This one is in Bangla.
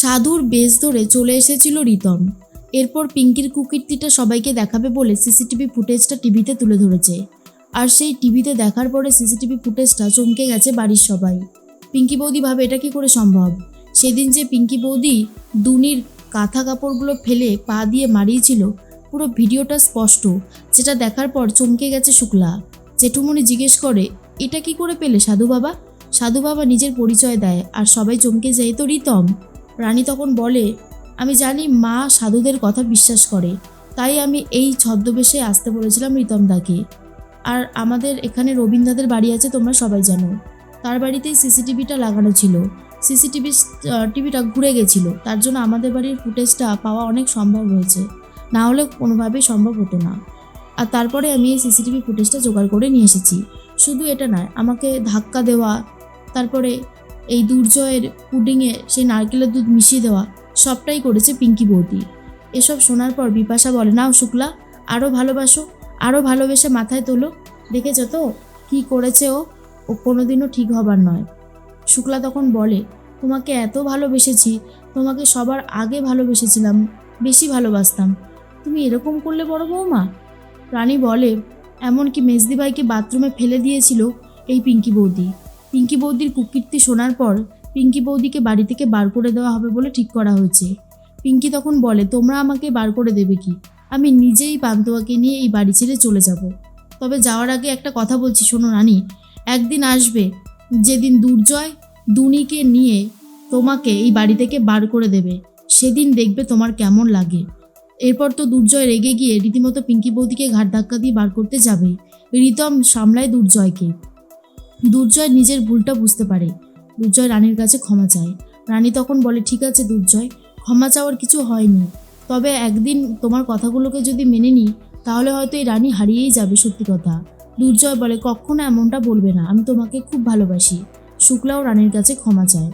সাধুর বেশ ধরে চলে এসেছিল রিতম। এরপর পিঙ্কির কুকীর্তিটা সবাইকে দেখাবে বলে সিসিটিভি ফুটেজটা টিভিতে তুলে ধরেছে। আর সেই টিভিতে দেখার পরে সিসিটিভি ফুটেজটা চমকে গেছে বাড়ির সবাই। পিঙ্কি বৌদি ভাবে, এটা কি করে সম্ভব? সেদিন যে পিঙ্কি বৌদি দুনির কাঁথা কাপড়গুলো ফেলে পা দিয়ে মারিয়েছিল, পুরো ভিডিওটা স্পষ্ট। যেটা দেখার পর চমকে গেছে শুক্লা। জেঠুমনি জিজ্ঞেস করে, এটা কি করে পেলে সাধু বাবা? সাধু বাবা নিজের পরিচয় দেয়, আর সবাই চমকে যায়, তো রিতম রানী তখন বলে, আমি জানি মা সাধুদের কথা বিশ্বাস করে, তাই আমি এই ছদ্মবেশে আসতে বলেছিলাম রিতম দাকে আর আমাদের এখানে রবীন্দ্রদের বাড়ি আছে, তোমরা সবাই জানো। তার বাড়িতেই সিসিটিভিটা লাগানো ছিল। সিসিটিভি টিভিটা ঘুরে গেছিল। তার জন্য আমাদের বাড়ির ফুটেজটা পাওয়া অনেক সম্ভব হয়েছে। না হলে কোনোভাবেই সম্ভব হতো না। আর তারপরে আমি এই সিসিটিভি ফুটেজটা জোগাড় করে নিয়ে এসেছি। শুধু এটা নয়, আমাকে ধাক্কা দেওয়া, তারপরে এই দুর্জয়ের পুডিংয়ে সেই নারকেলের দুধ মিশিয়ে দেওয়া সবটাই করেছে পিঙ্কি বৌদি। এসব শোনার পর বিপাশা বলে, নাও শুক্লা আরও ভালোবাসো আরও ভালোবেসে মাথায় তোলো। দেখেছ তো কী করেছে ও? ও কোনোদিনও ঠিক হবার নয়। শুক্লা তখন বলে, তোমাকে এত ভালোবেসেছি, তোমাকে সবার আগে ভালোবেসেছিলাম, বেশি ভালোবাসতাম। তুমি এরকম করলে বড় বৌমা? রানী বলে, এমনকি মেজদিবাইকে বাথরুমে ফেলে দিয়েছিল এই পিঙ্কি বৌদি। পিঙ্কি বৌদির কুকীর্তি শোনার পর পিঙ্কি বৌদিকে বাড়ি থেকে বার করে দেওয়া হবে বলে ঠিক করা হয়েছে। পিঙ্কি তখন বলে, তোমরা আমাকে বার করে দেবে কি? আমি নিজেই পান্তুয়াকে নিয়ে এই বাড়ি ছেড়ে চলে যাব। তবে যাওয়ার আগে একটা কথা বলছি, শোনো রানী। একদিন আসবে, যেদিন দুর্জয় দুনিকে নিয়ে তোমাকে এই বাড়ি থেকে বার করে দেবে, সেদিন দেখবে তোমার কেমন লাগে। এরপর তো দুর্জয় রেগে গিয়ে রীতিমতো পিঙ্কি বৌদিকে ঘাট ধাক্কা দিয়ে বার করতে যাবে। রিতম সামলায় দুর্জয়কে। দুর্জয় নিজের ভুলটা বুঝতে পারে। দুর্জয় রানীর কাছে ক্ষমা চায়। রানী তখন বলে, ঠিক আছে দুর্জয়, ক্ষমা চাওয়ার কিছু হয়নি। তবে একদিন তোমার কথাগুলোকে যদি মেনে নিই, তাহলে হয়তো এই রানী হারিয়েই যাবে সত্যি কথা দুর্জয় বলে, কখনো এমনটা বলবে না। আমি তোমাকে খুব ভালোবাসি শুক্লাও রানীর কাছে ক্ষমা চায়।